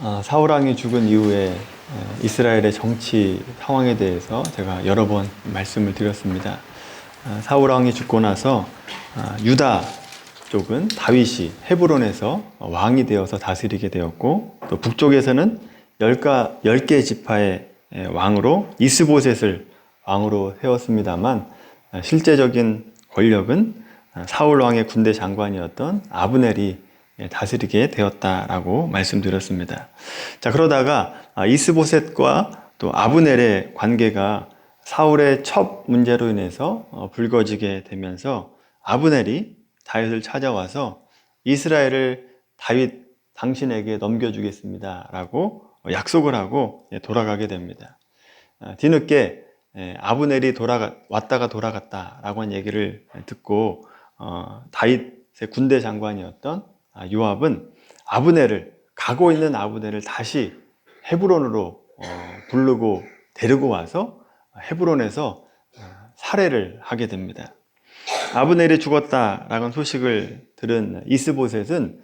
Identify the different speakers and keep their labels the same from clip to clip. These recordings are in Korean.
Speaker 1: 아, 사울왕이 죽은 이후에 에, 이스라엘의 정치 상황에 대해서 제가 여러 번 말씀을 드렸습니다. 아, 사울왕이 죽고 나서 아, 유다 쪽은 다윗이 헤브론에서 왕이 되어서 다스리게 되었고 또 북쪽에서는 열가, 열개 지파의 에, 왕으로 이스보셋을 왕으로 세웠습니다만 아, 실제적인 권력은 아, 사울 왕의 군대 장관이었던 아브넬이 예, 다스리게 되었다라고 말씀드렸습니다. 자, 그러다가 아, 이스보셋과 또 아브넬의 관계가 사울의 첩 문제로 인해서 어, 불거지게 되면서 아브넬이 다윗을 찾아와서 이스라엘을 다윗 당신에게 넘겨주겠습니다라고 약속을 하고 예, 돌아가게 됩니다. 아, 뒤늦게 예, 아브넬이 돌아가 왔다가 돌아갔다라고 한 얘기를 듣고 어, 다윗의 군대 장관이었던 아, 요압은 아브넬을 가고 있는 아브넬을 다시 헤브론으로 어, 부르고 데리고 와서 헤브론에서 어, 살해를 하게 됩니다. 아브넬이 죽었다라는 소식을 들은 이스보셋은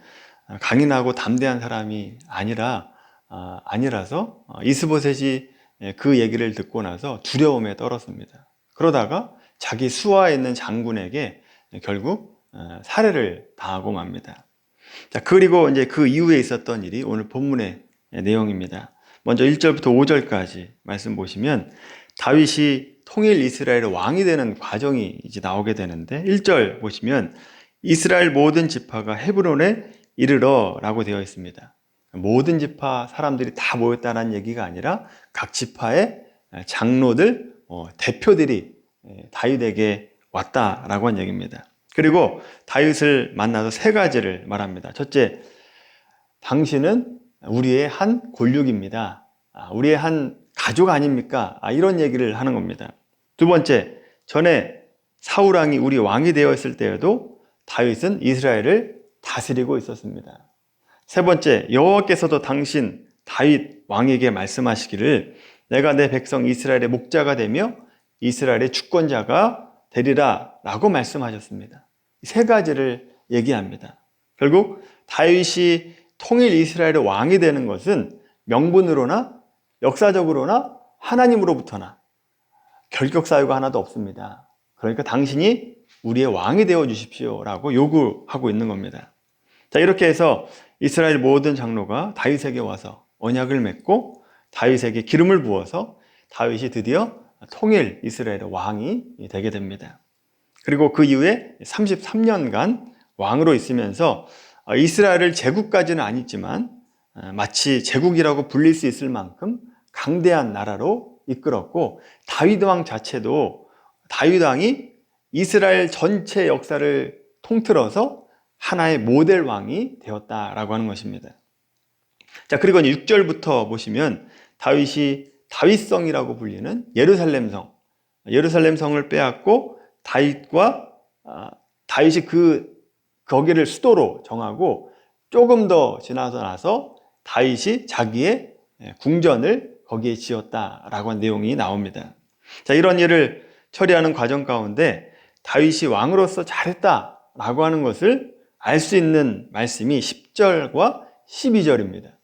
Speaker 1: 강인하고 담대한 사람이 아니라 아, 아니라서 어, 이스보셋이 예, 그 얘기를 듣고 나서 두려움에 떨었습니다. 그러다가 자기 수하에 있는 장군에게 결국 어, 살해를 당하고 맙니다. 자, 그리고 이제 그 이후에 있었던 일이 오늘 본문의 내용입니다. 먼저 1절부터 5절까지 말씀 보시면 다윗이 통일 이스라엘의 왕이 되는 과정이 이제 나오게 되는데 1절 보시면 이스라엘 모든 지파가 헤브론에 이르러라고 되어 있습니다. 모든 지파 사람들이 다 모였다는 얘기가 아니라 각 지파의 장로들, 어, 대표들이 다윗에게 왔다라고 한 얘기입니다. 그리고 다윗을 만나서 세 가지를 말합니다. 첫째, 당신은 우리의 한 골육입니다. 아, 우리의 한 가족 아닙니까? 아, 이런 얘기를 하는 겁니다. 두 번째, 전에 사울왕이 우리 왕이 되어 있을 때에도 다윗은 이스라엘을 다스리고 있었습니다. 세 번째, 여호와께서도 당신 다윗 왕에게 말씀하시기를 내가 내 백성 이스라엘의 목자가 되며 이스라엘의 주권자가 되리라 라고 말씀하셨습니다. 세 가지를 얘기합니다. 결국 다윗이 통일 이스라엘의 왕이 되는 것은 명분으로나 역사적으로나 하나님으로부터나 결격 사유가 하나도 없습니다. 그러니까 당신이 우리의 왕이 되어 주십시오라고 요구하고 있는 겁니다. 자, 이렇게 해서 이스라엘 모든 장로가 다윗에게 와서 언약을 맺고 다윗에게 기름을 부어서 다윗이 드디어 통일 이스라엘의 왕이 되게 됩니다. 그리고 그 이후에 33년간 왕으로 있으면서 이스라엘을 제국까지는 아니지만 마치 제국이라고 불릴 수 있을 만큼 강대한 나라로 이끌었고 다윗 왕 자체도 다윗 왕이 이스라엘 전체 역사를 통틀어서 하나의 모델 왕이 되었다라고 하는 것입니다. 자, 그리고 6절부터 보시면 다윗이 다윗성이라고 불리는 예루살렘 성, 예루살렘 성을 빼앗고 다윗과 아, 다윗이 그 거기를 수도로 정하고 조금 더 지나서 나서 다윗이 자기의 예, 궁전을 거기에 지었다라고 한 내용이 나옵니다. 자, 이런 일을 처리하는 과정 가운데 다윗이 왕으로서 잘했다라고 하는 것을 알 수 있는 말씀이 10절과 12절입니다.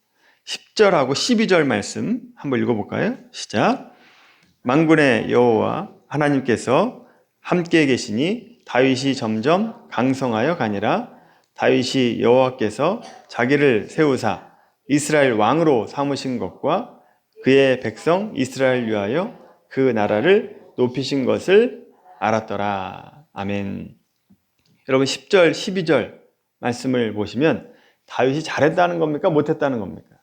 Speaker 1: 10절하고 12절 말씀 한번 읽어볼까요? 시작. 만군의 여호와 하나님께서 함께 계시니 다윗이 점점 강성하여 가니라 다윗이 여호와께서 자기를 세우사 이스라엘 왕으로 삼으신 것과 그의 백성 이스라엘 위하여 그 나라를 높이신 것을 알았더라. 아멘. 여러분 10절, 12절 말씀을 보시면 다윗이 잘했다는 겁니까? 못했다는 겁니까?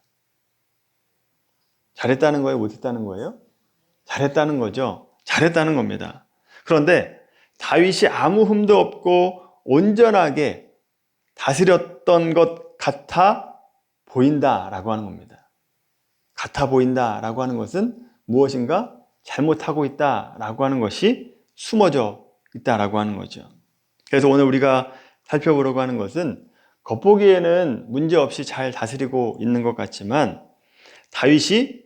Speaker 1: 잘했다는 거예요? 못했다는 거예요? 잘했다는 거죠. 잘했다는 겁니다. 그런데 다윗이 아무 흠도 없고 온전하게 다스렸던 것 같아 보인다라고 하는 겁니다. 같아 보인다라고 하는 것은 무엇인가 잘못하고 있다라고 하는 것이 숨어져 있다라고 하는 거죠. 그래서 오늘 우리가 살펴보려고 하는 것은 겉보기에는 문제 없이 잘 다스리고 있는 것 같지만 다윗이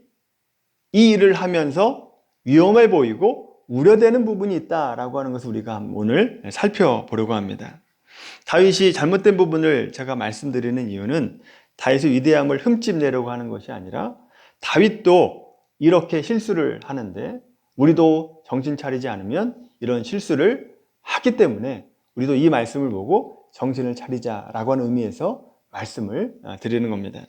Speaker 1: 이 일을 하면서 위험해 보이고 우려되는 부분이 있다라고 하는 것을 우리가 오늘 살펴보려고 합니다. 다윗이 잘못된 부분을 제가 말씀드리는 이유는 다윗의 위대함을 흠집내려고 하는 것이 아니라 다윗도 이렇게 실수를 하는데 우리도 정신 차리지 않으면 이런 실수를 하기 때문에 우리도 이 말씀을 보고 정신을 차리자라고 하는 의미에서 말씀을 아, 드리는 겁니다.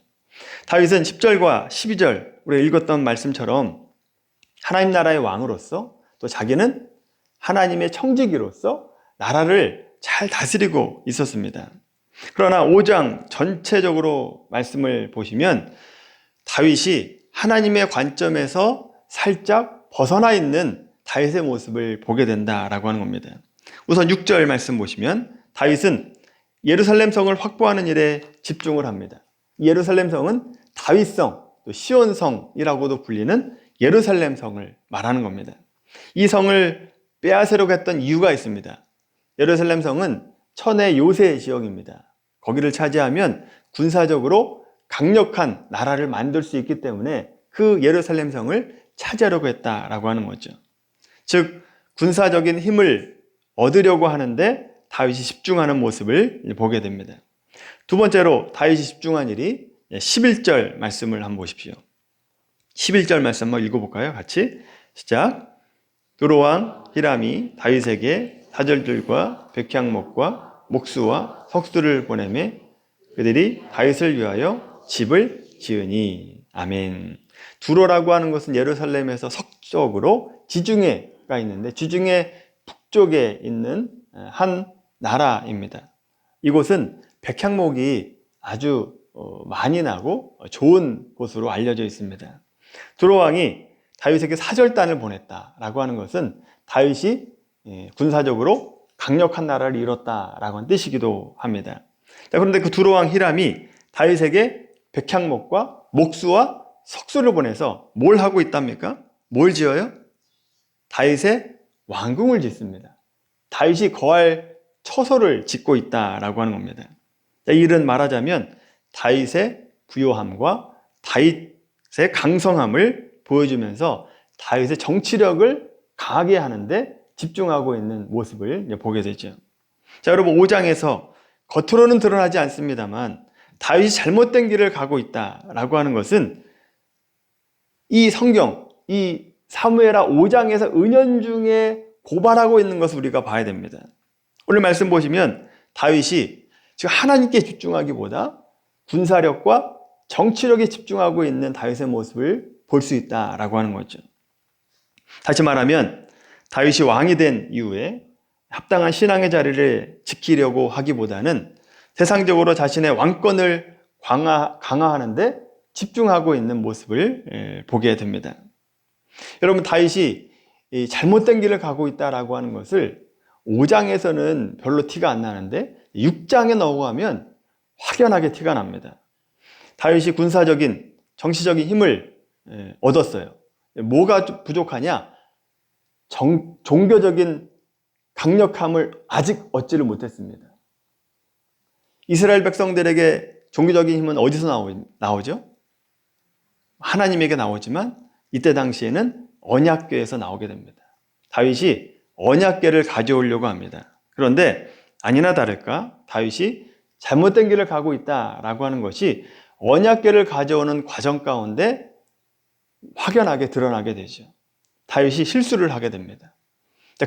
Speaker 1: 다윗은 10절과 12절 우리가 읽었던 말씀처럼 하나님 나라의 왕으로서 또 자기는 하나님의 청지기로서 나라를 잘 다스리고 있었습니다. 그러나 5장 전체적으로 말씀을 보시면 다윗이 하나님의 관점에서 살짝 벗어나 있는 다윗의 모습을 보게 된다라고 하는 겁니다. 우선 6절 말씀 보시면 다윗은 예루살렘 성을 확보하는 일에 집중을 합니다. 예루살렘 성은 다윗성, 또 시온성이라고도 불리는 예루살렘 성을 말하는 겁니다. 이 성을 빼앗으려고 했던 이유가 있습니다. 예루살렘 성은 천의 요새 지역입니다. 거기를 차지하면 군사적으로 강력한 나라를 만들 수 있기 때문에 그 예루살렘 성을 차지하려고 했다라고 하는 거죠. 즉 군사적인 힘을 얻으려고 하는데 다윗이 집중하는 모습을 보게 됩니다. 두 번째로 다윗이 집중한 일이 11절 말씀을 한번 보십시오. 11절 말씀 한번 읽어볼까요? 같이 시작. 두로왕 히람이 다윗에게 사절들과 백향목과 목수와 석수를 보내매 그들이 다윗을 위하여 집을 지으니 아멘. 두로라고 하는 것은 예루살렘에서 서쪽으로 지중해가 있는데 지중해 북쪽에 있는 한 나라입니다. 이곳은 백향목이 아주 어, 많이 나고 좋은 곳으로 알려져 있습니다. 두로 왕이 다윗에게 사절단을 보냈다라고 하는 것은 다윗이 예, 군사적으로 강력한 나라를 이뤘다라고 하는 뜻이기도 합니다. 그런데 그 두로 왕 히람이 다윗에게 백향목과 목수와 석수를 보내서 뭘 하고 있답니까? 뭘 지어요? 다윗의 왕궁을 짓습니다. 다윗이 거할 처소를 짓고 있다라고 하는 겁니다. 이 일은 말하자면 다윗의 부요함과 다윗의 강성함을 보여주면서 다윗의 정치력을 강하게 하는데 집중하고 있는 모습을 보게 되죠. 자, 여러분 5장에서 겉으로는 드러나지 않습니다만 다윗이 잘못된 길을 가고 있다라고 하는 것은 이 성경, 이 사무엘하 5장에서 은연중에 고발하고 있는 것을 우리가 봐야 됩니다. 오늘 말씀 보시면 다윗이 지금 하나님께 집중하기보다 군사력과 정치력에 집중하고 있는 다윗의 모습을 볼 수 있다라고 하는 거죠. 다시 말하면 다윗이 왕이 된 이후에 합당한 신앙의 자리를 지키려고 하기보다는 세상적으로 자신의 왕권을 강화, 강화하는데 집중하고 있는 모습을 예, 보게 됩니다. 여러분 다윗이 잘못된 길을 가고 있다라고 하는 것을 5장에서는 별로 티가 안 나는데 6장에 넘어가면 확연하게 티가 납니다. 다윗이 군사적인 정치적인 힘을 예, 얻었어요. 뭐가 부족하냐? 정, 종교적인 강력함을 아직 얻지를 못했습니다. 이스라엘 백성들에게 종교적인 힘은 어디서 나오, 나오죠? 하나님에게 나오지만 이때 당시에는 언약궤에서 나오게 됩니다. 다윗이 언약궤를 가져오려고 합니다. 그런데 아니나 다를까 다윗이 잘못된 길을 가고 있다라고 하는 것이 언약궤를 가져오는 과정 가운데 확연하게 드러나게 되죠. 다윗이 실수를 하게 됩니다.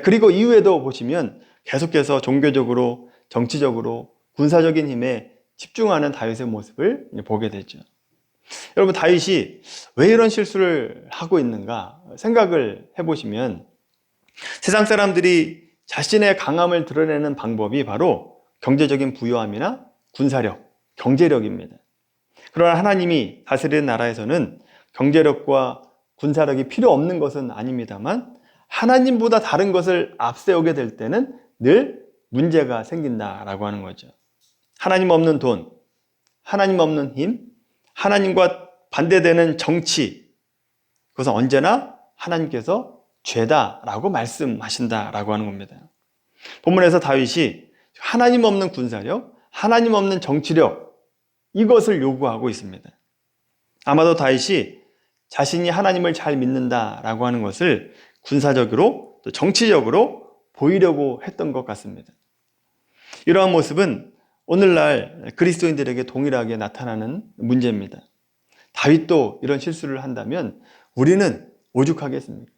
Speaker 1: 그리고 이후에도 보시면 계속해서 종교적으로, 정치적으로, 군사적인 힘에 집중하는 다윗의 모습을 보게 되죠. 여러분, 다윗이 왜 이런 실수를 하고 있는가 생각을 해보시면 세상 사람들이 자신의 강함을 드러내는 방법이 바로 경제적인 부유함이나 군사력, 경제력입니다. 그러나 하나님이 다스리는 나라에서는 경제력과 군사력이 필요 없는 것은 아닙니다만 하나님보다 다른 것을 앞세우게 될 때는 늘 문제가 생긴다라고 하는 거죠. 하나님 없는 돈, 하나님 없는 힘, 하나님과 반대되는 정치, 그것은 언제나 하나님께서 죄다라고 말씀하신다라고 하는 겁니다. 본문에서 다윗이 하나님 없는 군사력, 하나님 없는 정치력, 이것을 요구하고 있습니다. 아마도 다윗이 자신이 하나님을 잘 믿는다라고 하는 것을 군사적으로 또 정치적으로 보이려고 했던 것 같습니다. 이러한 모습은 오늘날 그리스도인들에게 동일하게 나타나는 문제입니다. 다윗도 이런 실수를 한다면 우리는 오죽하겠습니까?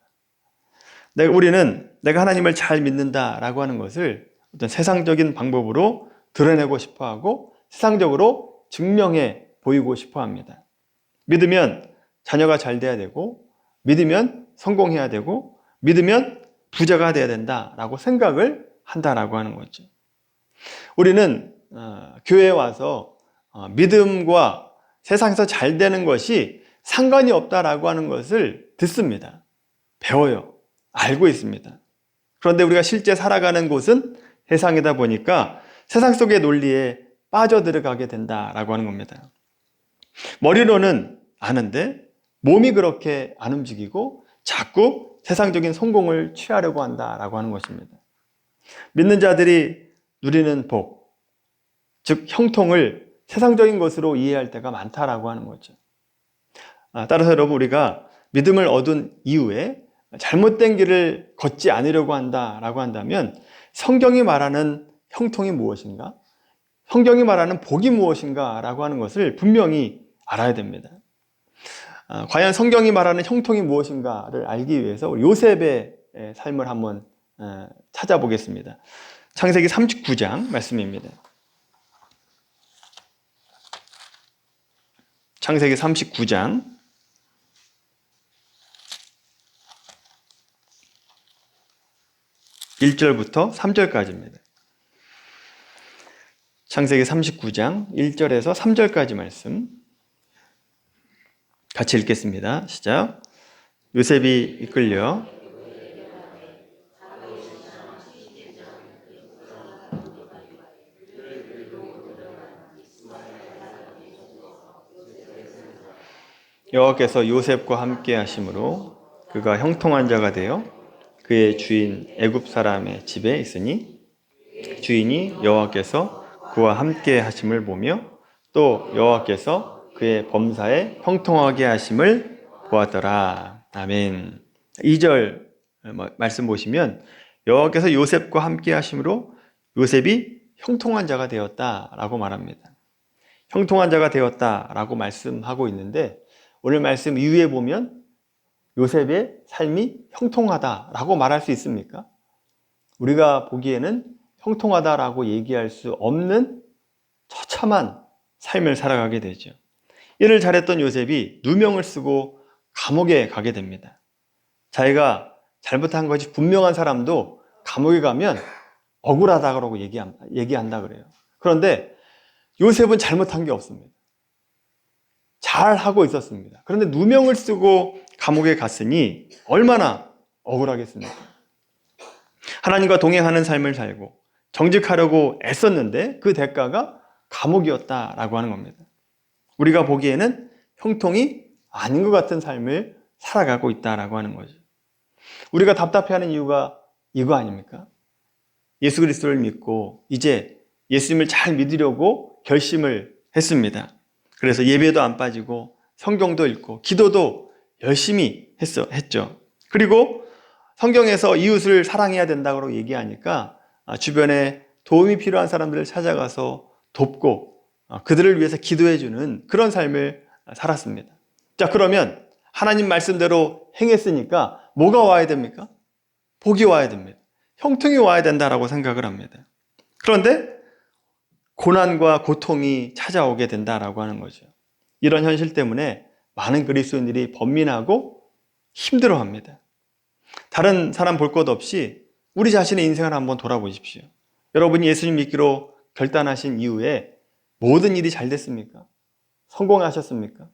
Speaker 1: 내가 우리는 내가 하나님을 잘 믿는다라고 하는 것을 어떤 세상적인 방법으로 드러내고 싶어 하고 세상적으로 증명해 보이고 싶어 합니다. 믿으면 자녀가 잘 돼야 되고 믿으면 성공해야 되고 믿으면 부자가 돼야 된다라고 생각을 한다라고 하는 거죠. 우리는 어, 교회에 와서 어, 믿음과 세상에서 잘 되는 것이 상관이 없다라고 하는 것을 듣습니다. 배워요. 알고 있습니다. 그런데 우리가 실제 살아가는 곳은 세상이다 보니까 세상 속의 논리에 빠져들어가게 된다라고 하는 겁니다. 머리로는 아는데 몸이 그렇게 안 움직이고 자꾸 세상적인 성공을 취하려고 한다라고 하는 것입니다. 믿는 자들이 누리는 복, 즉 형통을 세상적인 것으로 이해할 때가 많다라고 하는 거죠. 아, 따라서 여러분 우리가 믿음을 얻은 이후에 잘못된 길을 걷지 않으려고 한다라고 한다면 성경이 말하는 형통이 무엇인가? 성경이 말하는 복이 무엇인가라고 하는 것을 분명히 알아야 됩니다. 아, 과연 성경이 말하는 형통이 무엇인가를 알기 위해서 요셉의 삶을 한번 어, 찾아보겠습니다. 창세기 39장 말씀입니다. 창세기 39장 1절부터 3절까지입니다. 창세기 39장 1절에서 3절까지 말씀 같이 읽겠습니다. 시작. 요셉이 이끌려 여호와께서 요셉과 함께 하심으로 그가 형통한 자가 되어 그의 주인 애굽 사람의 집에 있으니 주인이 여호와께서 그와 함께 하심을 보며 또 여호와께서 그의 범사에 형통하게 하심을 보았더라. 아멘. 2절 말씀 보시면 여호와께서 요셉과 함께 하심으로 요셉이 형통한 자가 되었다라고 말합니다. 형통한 자가 되었다라고 말씀하고 있는데 오늘 말씀 이후에 보면 요셉의 삶이 형통하다라고 말할 수 있습니까? 우리가 보기에는 형통하다라고 얘기할 수 없는 처참한 삶을 살아가게 되죠. 일을 잘했던 요셉이 누명을 쓰고 감옥에 가게 됩니다. 자기가 잘못한 것이 분명한 사람도 감옥에 가면 억울하다고 얘기한다 그래요. 그런데 요셉은 잘못한 게 없습니다. 잘 하고 있었습니다. 그런데 누명을 쓰고 감옥에 갔으니 얼마나 억울하겠습니까? 하나님과 동행하는 삶을 살고 정직하려고 애썼는데 그 대가가 감옥이었다라고 하는 겁니다. 우리가 보기에는 형통이 아닌 것 같은 삶을 살아가고 있다라고 하는 거죠. 우리가 답답해하는 이유가 이거 아닙니까? 예수 그리스도를 믿고 이제 예수님을 잘 믿으려고 결심을 했습니다. 그래서 예배도 안 빠지고 성경도 읽고 기도도 열심히 했어, 했죠. 그리고 성경에서 이웃을 사랑해야 된다고 얘기하니까 아, 주변에 도움이 필요한 사람들을 찾아가서 돕고 아, 그들을 위해서 기도해주는 그런 삶을 살았습니다. 자, 그러면 하나님 말씀대로 행했으니까 뭐가 와야 됩니까? 복이 와야 됩니다. 형통이 와야 된다라고 생각을 합니다. 그런데 고난과 고통이 찾아오게 된다라고 하는 거죠. 이런 현실 때문에 많은 그리스도인들이 번민하고 힘들어합니다. 다른 사람 볼 것 없이 우리 자신의 인생을 한번 돌아보십시오. 여러분이 예수님 믿기로 결단하신 이후에 모든 일이 잘 됐습니까? 성공하셨습니까?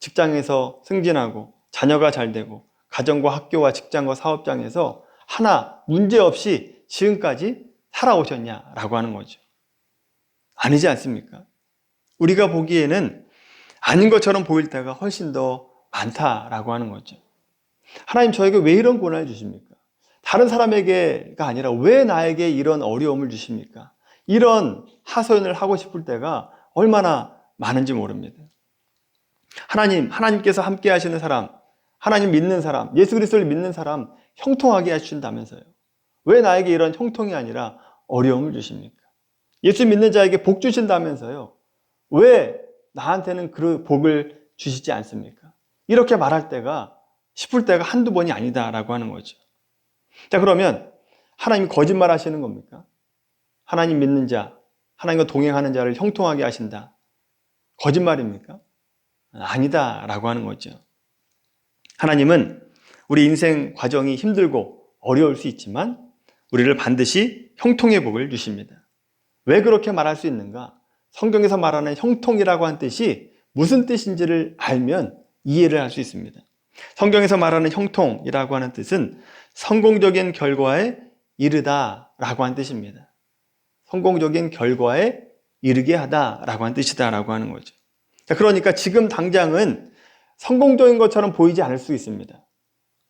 Speaker 1: 직장에서 승진하고 자녀가 잘 되고 가정과 학교와 직장과 사업장에서 하나 문제 없이 지금까지 살아오셨냐라고 하는 거죠. 아니지 않습니까? 우리가 보기에는 아닌 것처럼 보일 때가 훨씬 더 많다라고 하는 거죠. 하나님 저에게 왜 이런 고난을 주십니까? 다른 사람에게가 아니라 왜 나에게 이런 어려움을 주십니까? 이런 하소연을 하고 싶을 때가 얼마나 많은지 모릅니다. 하나님, 하나님께서 함께 하시는 사람, 하나님 믿는 사람, 예수 그리스도를 믿는 사람 형통하게 해주신다면서요. 왜 나에게 이런 형통이 아니라 어려움을 주십니까? 예수 믿는 자에게 복 주신다면서요. 왜 나한테는 그 복을 주시지 않습니까? 이렇게 말할 때가 싶을 때가 한두 번이 아니다라고 하는 거죠. 자, 그러면 하나님이 거짓말 하시는 겁니까? 하나님 믿는 자, 하나님과 동행하는 자를 형통하게 하신다. 거짓말입니까? 아니다라고 하는 거죠. 하나님은 우리 인생 과정이 힘들고 어려울 수 있지만 우리를 반드시 형통의 복을 주십니다. 왜 그렇게 말할 수 있는가? 성경에서 말하는 형통이라고 한 뜻이 무슨 뜻인지를 알면 이해를 할 수 있습니다. 성경에서 말하는 형통이라고 하는 뜻은 성공적인 결과에 이르다 라고 한 뜻입니다. 성공적인 결과에 이르게 하다 라고 한 뜻이다 라고 하는 거죠. 자, 그러니까 지금 당장은 성공적인 것처럼 보이지 않을 수 있습니다.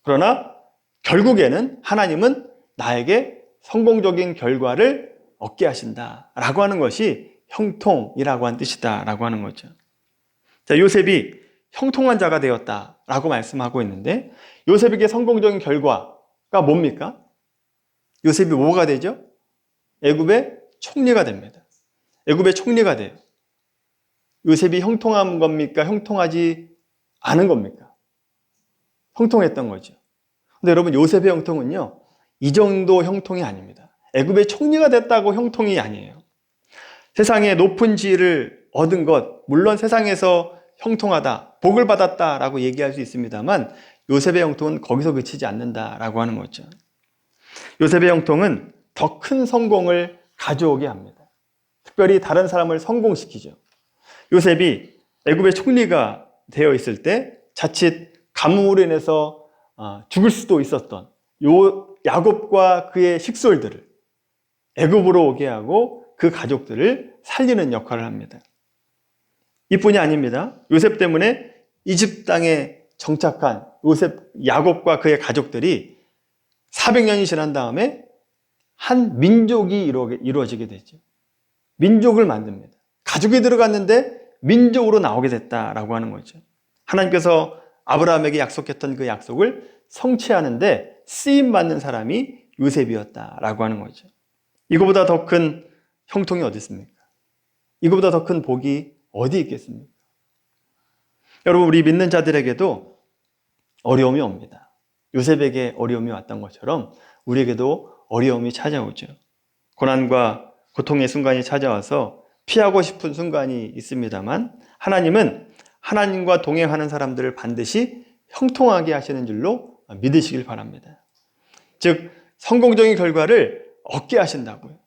Speaker 1: 그러나 결국에는 하나님은 나에게 성공적인 결과를 얻게 하신다 라고 하는 것이 형통이라고 한 뜻이다라고 하는 거죠. 자, 요셉이 형통한 자가 되었다라고 말씀하고 있는데 요셉에게 성공적인 결과가 뭡니까? 요셉이 뭐가 되죠? 애굽의 총리가 됩니다. 애굽의 총리가 돼요. 요셉이 형통한 겁니까? 형통하지 않은 겁니까? 형통했던 거죠. 근데 여러분 요셉의 형통은요. 이 정도 형통이 아닙니다. 애굽의 총리가 됐다고 형통이 아니에요. 세상에 높은 지위를 얻은 것, 물론 세상에서 형통하다, 복을 받았다 라고 얘기할 수 있습니다만 요셉의 형통은 거기서 그치지 않는다 라고 하는 거죠. 요셉의 형통은 더 큰 성공을 가져오게 합니다. 특별히 다른 사람을 성공시키죠. 요셉이 애굽의 총리가 되어 있을 때 자칫 가뭄으로 인해서 아, 죽을 수도 있었던 요 야곱과 그의 식솔들을 애굽으로 오게 하고 그 가족들을 살리는 역할을 합니다. 이뿐이 아닙니다. 요셉 때문에 이집 땅에 정착한 요셉 야곱과 그의 가족들이 400년이 지난 다음에 한 민족이 이루어지게 되죠. 민족을 만듭니다. 가족이 들어갔는데 민족으로 나오게 됐다라고 하는 거죠. 하나님께서 아브라함에게 약속했던 그 약속을 성취하는데 쓰임 받는 사람이 요셉이었다라고 하는 거죠. 이거보다 더 큰 형통이 어디 있습니까? 이거보다 더 큰 복이 어디 있겠습니까? 여러분 우리 믿는 자들에게도 어려움이 옵니다. 요셉에게 어려움이 왔던 것처럼 우리에게도 어려움이 찾아오죠. 고난과 고통의 순간이 찾아와서 피하고 싶은 순간이 있습니다만 하나님은 하나님과 동행하는 사람들을 반드시 형통하게 하시는 줄로 믿으시길 바랍니다. 즉 성공적인 결과를 얻게 하신다고요.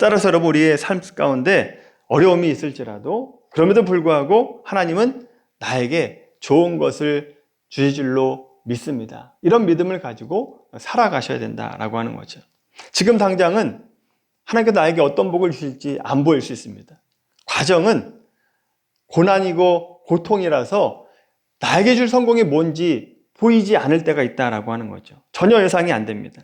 Speaker 1: 따라서 여러분 우리의 삶 가운데 어려움이 있을지라도 그럼에도 불구하고 하나님은 나에게 좋은 것을 주실 줄로 믿습니다. 이런 믿음을 가지고 살아가셔야 된다라고 하는 거죠. 지금 당장은 하나님께서 나에게 어떤 복을 주실지 안 보일 수 있습니다. 과정은 고난이고 고통이라서 나에게 줄 성공이 뭔지 보이지 않을 때가 있다라고 하는 거죠. 전혀 예상이 안 됩니다.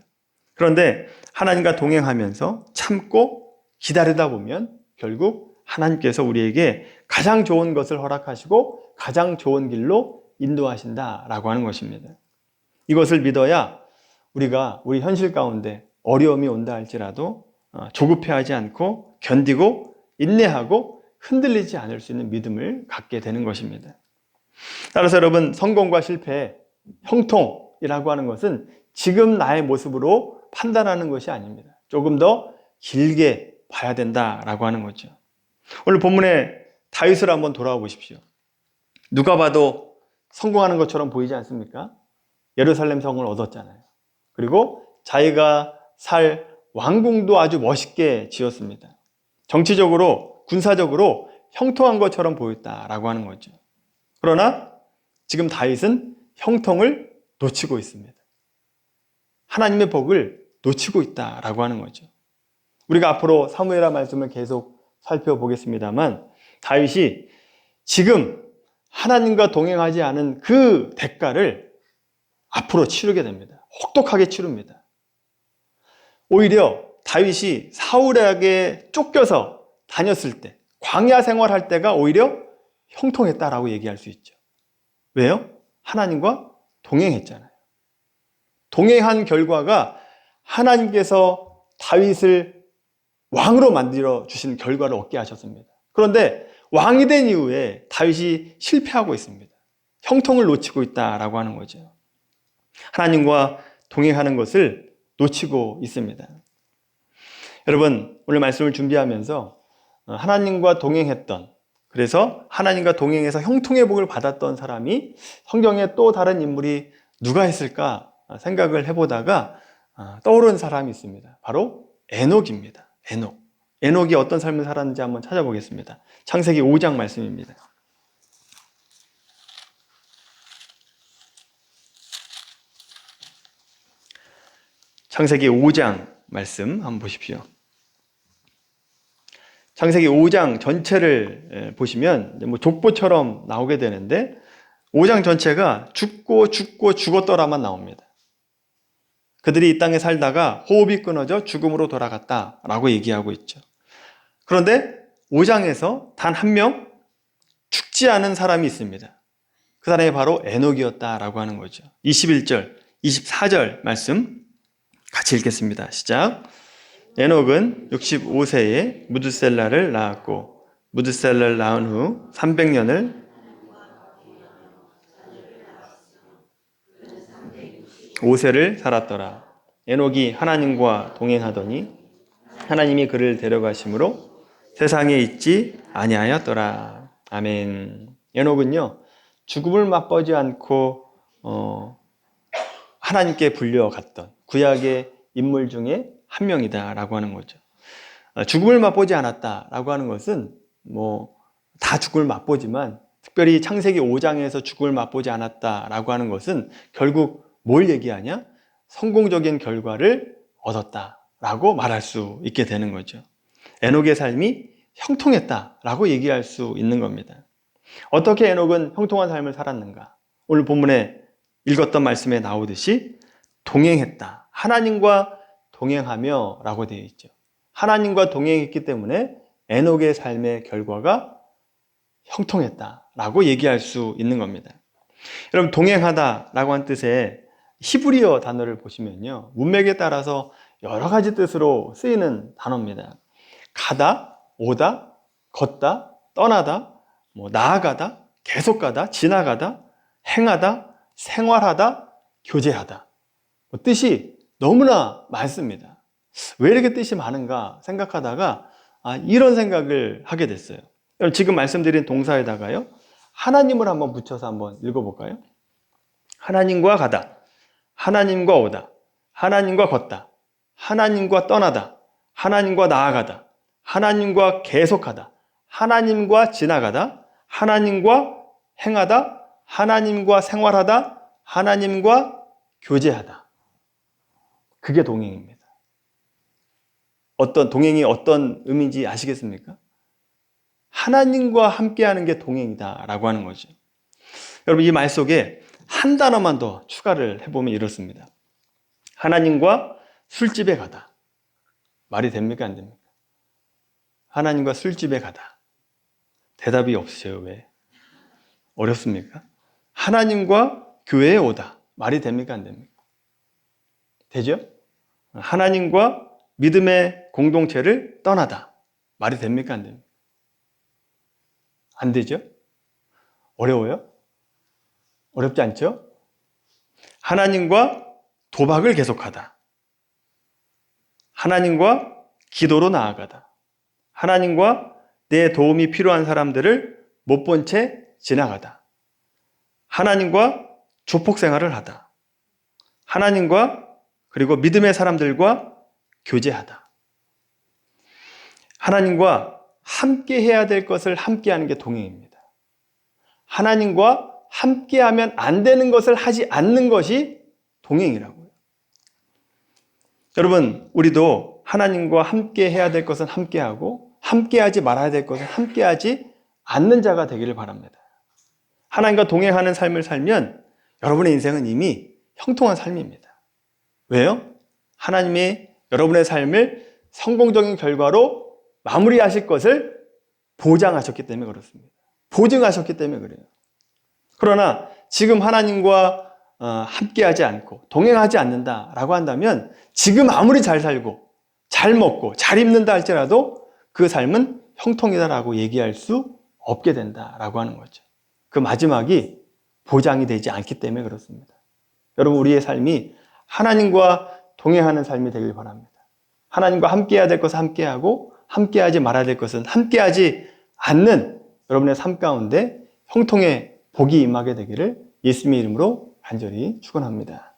Speaker 1: 그런데 하나님과 동행하면서 참고 기다리다 보면 결국 하나님께서 우리에게 가장 좋은 것을 허락하시고 가장 좋은 길로 인도하신다라고 하는 것입니다. 이것을 믿어야 우리가 우리 현실 가운데 어려움이 온다 할지라도 어, 조급해하지 않고 견디고 인내하고 흔들리지 않을 수 있는 믿음을 갖게 되는 것입니다. 따라서 여러분 성공과 실패, 형통이라고 하는 것은 지금 나의 모습으로 판단하는 것이 아닙니다. 조금 더 길게 봐야 된다라고 하는 거죠. 오늘 본문에 다윗을 한번 돌아와 보십시오. 누가 봐도 성공하는 것처럼 보이지 않습니까? 예루살렘 성을 얻었잖아요. 그리고 자기가 살 왕궁도 아주 멋있게 지었습니다. 정치적으로, 군사적으로 형통한 것처럼 보였다라고 하는 거죠. 그러나 지금 다윗은 형통을 놓치고 있습니다. 하나님의 복을 놓치고 있다라고 하는 거죠. 우리가 앞으로 사무엘하 말씀을 계속 살펴보겠습니다만 다윗이 지금 하나님과 동행하지 않은 그 대가를 앞으로 치르게 됩니다. 혹독하게 치릅니다. 오히려 다윗이 사울에게 쫓겨서 다녔을 때, 광야 생활할 때가 오히려 형통했다라고 얘기할 수 있죠. 왜요? 하나님과 동행했잖아요. 동행한 결과가 하나님께서 다윗을 왕으로 만들어 주신 결과를 얻게 하셨습니다. 그런데 왕이 된 이후에 다윗이 실패하고 있습니다. 형통을 놓치고 있다라고 하는 거죠. 하나님과 동행하는 것을 놓치고 있습니다. 여러분, 오늘 말씀을 준비하면서 어, 하나님과 동행했던, 그래서 하나님과 동행해서 형통의 복을 받았던 사람이 성경에 또 다른 인물이 누가 있을까 생각을 해보다가 어, 떠오른 사람이 있습니다. 바로 에녹입니다. 에녹. 에녹이 어떤 삶을 살았는지 한번 찾아보겠습니다. 창세기 5장 말씀입니다. 창세기 5장 말씀 한번 보십시오. 창세기 5장 전체를 보시면 뭐 족보처럼 나오게 되는데 5장 전체가 죽고 죽고 죽었더라만 나옵니다. 그들이 이 땅에 살다가 호흡이 끊어져 죽음으로 돌아갔다 라고 얘기하고 있죠. 그런데 5장에서 단 한 명 죽지 않은 사람이 있습니다. 그 사람이 바로 에녹이었다 라고 하는 거죠. 21절, 24절 말씀 같이 읽겠습니다. 시작. 에녹은 65세에 무드셀라를 낳았고 무드셀라를 낳은 후 300년을 5세를 살았더라. 에녹이 하나님과 동행하더니 하나님이 그를 데려가심으로 세상에 있지 아니하였더라. 아멘. 에녹은요 죽음을 맛보지 않고 어, 하나님께 불려갔던 구약의 인물 중에 한 명이다라고 하는 거죠. 어, 죽음을 맛보지 않았다라고 하는 것은 뭐 다 죽음을 맛보지만 특별히 창세기 5장에서 죽음을 맛보지 않았다라고 하는 것은 결국 뭘 얘기하냐? 성공적인 결과를 얻었다라고 말할 수 있게 되는 거죠. 에녹의 삶이 형통했다라고 얘기할 수 있는 겁니다. 어떻게 에녹은 형통한 삶을 살았는가? 오늘 본문에 읽었던 말씀에 나오듯이 동행했다. 하나님과 동행하며 라고 되어 있죠. 하나님과 동행했기 때문에 에녹의 삶의 결과가 형통했다 라고 얘기할 수 있는 겁니다. 여러분 동행하다 라고 한 뜻의 히브리어 단어를 보시면요. 문맥에 따라서 여러 가지 뜻으로 쓰이는 단어입니다. 가다, 오다, 걷다, 떠나다, 뭐 나아가다, 계속 가다, 지나가다, 행하다, 생활하다, 교제하다. 뭐 뜻이 너무나 많습니다. 왜 이렇게 뜻이 많은가 생각하다가 아, 이런 생각을 하게 됐어요. 지금 말씀드린 동사에다가요. 하나님을 한번 붙여서 한번 읽어볼까요? 하나님과 가다. 하나님과 오다. 하나님과 걷다. 하나님과 떠나다. 하나님과 나아가다. 하나님과 계속하다. 하나님과 지나가다. 하나님과 행하다. 하나님과 생활하다. 하나님과 교제하다. 그게 동행입니다. 어떤 동행이 어떤 의미인지 아시겠습니까? 하나님과 함께하는 게 동행이다라고 하는 거죠. 여러분 이 말 속에 한 단어만 더 추가를 해보면 이렇습니다. 하나님과 술집에 가다. 말이 됩니까 안 됩니까? 하나님과 술집에 가다. 대답이 없으세요 왜? 어렵습니까? 하나님과 교회에 오다. 말이 됩니까 안 됩니까? 되죠? 하나님과 믿음의 공동체를 떠나다. 말이 됩니까 안 됩니까? 안 되죠? 어려워요? 어렵지 않죠? 하나님과 도박을 계속하다. 하나님과 기도로 나아가다. 하나님과 내 도움이 필요한 사람들을 못 본 채 지나가다. 하나님과 조폭 생활을 하다. 하나님과 그리고 믿음의 사람들과 교제하다. 하나님과 함께 해야 될 것을 함께 하는 게 동행입니다. 하나님과 함께 하면 안 되는 것을 하지 않는 것이 동행이라고요. 여러분, 우리도 하나님과 함께 해야 될 것은 함께 하고, 함께 하지 말아야 될 것은 함께 하지 않는 자가 되기를 바랍니다. 하나님과 동행하는 삶을 살면 여러분의 인생은 이미 형통한 삶입니다. 왜요? 하나님이 여러분의 삶을 성공적인 결과로 마무리하실 것을 보장하셨기 때문에 그렇습니다. 보증하셨기 때문에 그래요. 그러나 지금 하나님과 어, 함께하지 않고 동행하지 않는다라고 한다면 지금 아무리 잘 살고 잘 먹고 잘 입는다 할지라도 그 삶은 형통이다라고 얘기할 수 없게 된다라고 하는 거죠. 그 마지막이 보장이 되지 않기 때문에 그렇습니다. 여러분 우리의 삶이 하나님과 동행하는 삶이 되길 바랍니다. 하나님과 함께해야 될 것은 함께하고 함께하지 말아야 될 것은 함께하지 않는 여러분의 삶 가운데 형통의 복이 임하게 되기를 예수님의 이름으로 간절히 축원합니다.